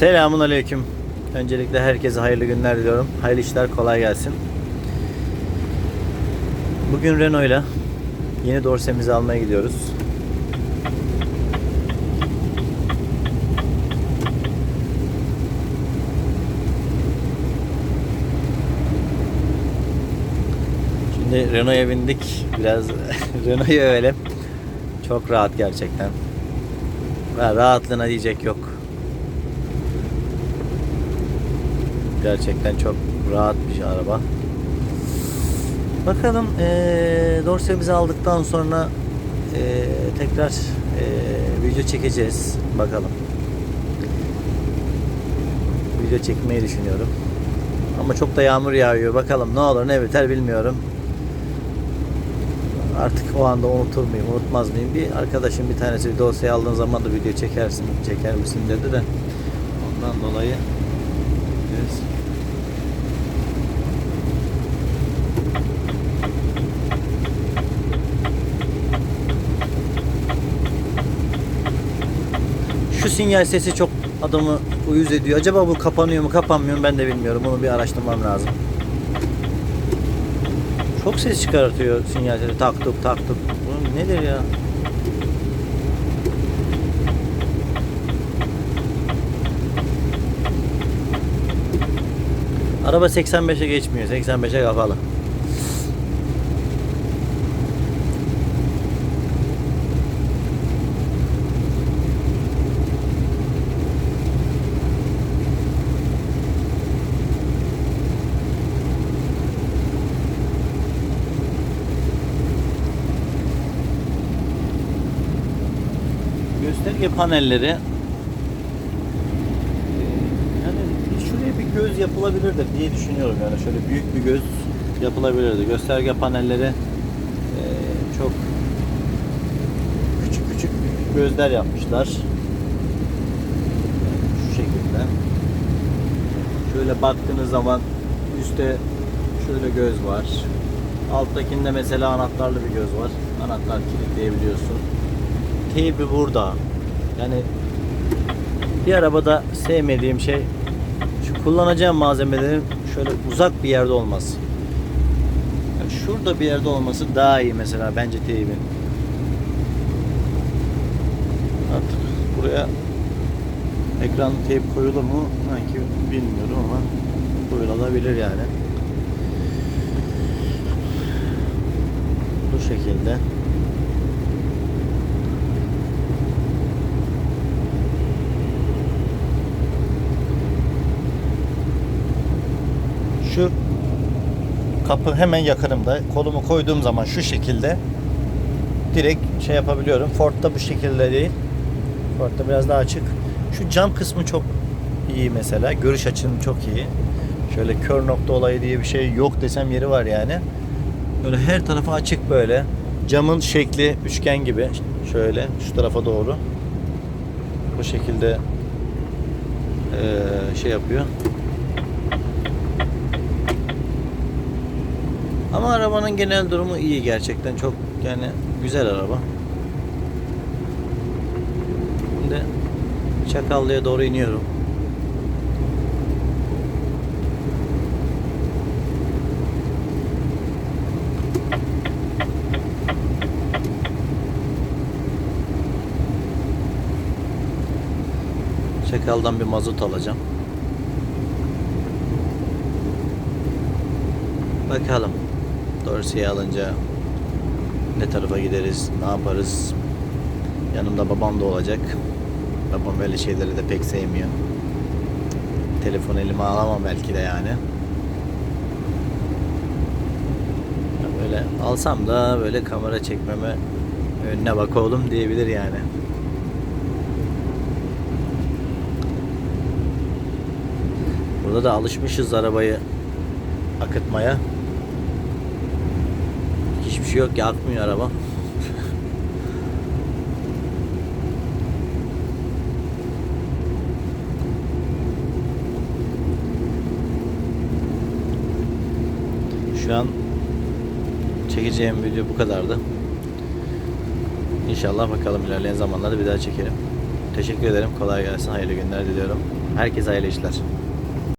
Selamun Aleyküm. Öncelikle herkese hayırlı günler diliyorum. Hayırlı işler kolay gelsin. Bugün Renault'la yeni dorsemizi almaya gidiyoruz. Şimdi Renault'a bindik. Biraz Renault'u övelim. Çok rahat gerçekten. Rahatlığına diyecek yok. Gerçekten çok rahat bir araba. Bakalım eee dorsemizi aldıktan sonra eee, tekrar eee, video çekeceğiz. Bakalım. Video çekmeyi düşünüyorum. Ama çok da yağmur yağıyor. Bakalım ne olur ne biter bilmiyorum. Artık o anda unutur muyum, unutmaz mıyım? Bir arkadaşım bir tanesi dosyayı aldığın zaman da video çekersin, çeker misin dedi de ondan dolayı biraz Şu sinyal sesi çok adamı uyuz ediyor. Acaba bu kapanıyor mu kapanmıyor mu ben de bilmiyorum. Bunu bir araştırmam lazım. Çok ses çıkartıyor sinyal sesi. Tak tuk tak tuk. Bu nedir ya? Araba 85'e geçmiyor. 85'e kapalı. Gösterge panelleri Ee, yani şuraya bir göz yapılabilirdi diye düşünüyorum yani şöyle büyük bir göz yapılabilirdi. Gösterge panelleri ee, çok küçük küçük gözler yapmışlar. Şu şekilde. Şöyle baktığınız zaman üstte şöyle göz var. Alttakinde mesela anahtarlı bir göz var. Anahtar kilitleyebiliyorsun teybi burada. Yani bir arabada sevmediğim şey şu kullanacağım malzemelerin şöyle uzak bir yerde olması. Yani şurada bir yerde olması daha iyi mesela bence teybin. Artık buraya ekran teyp koyulur mu? Sanki bilmiyorum ama koyulabilir yani. Bu şekilde. Şu kapı hemen yakınımda. Kolumu koyduğum zaman şu şekilde direkt şey yapabiliyorum. Ford'da bu şekilde değil. Ford'da biraz daha açık. Şu cam kısmı çok iyi mesela. Görüş açım çok iyi. Şöyle kör nokta olayı diye bir şey yok desem yeri var yani. Böyle her tarafı açık böyle. Camın şekli üçgen gibi. Şöyle şu tarafa doğru. Bu şekilde eee, şey yapıyor. Ama arabanın genel durumu iyi gerçekten. Çok yani güzel araba. Şimdi Çakallı'ya doğru iniyorum. Çakal'dan bir mazot alacağım. Bakalım. Dorsey'i alınca ne tarafa gideriz, ne yaparız. Yanımda babam da olacak. Babam böyle şeyleri de pek sevmiyor. Telefon elime alamam belki de yani. Ya Böyle alsam da böyle kamera çekmeme önüne bak oğlum diyebilir yani. Burada da alışmışız arabayı akıtmaya. Hiçbir şey yok ki akmıyor araba. Şu an çekeceğim video bu kadardı. İnşallah bakalım ilerleyen zamanlarda bir daha çekerim. Teşekkür ederim. Kolay gelsin. Hayırlı günler diliyorum. Herkese hayırlı işler.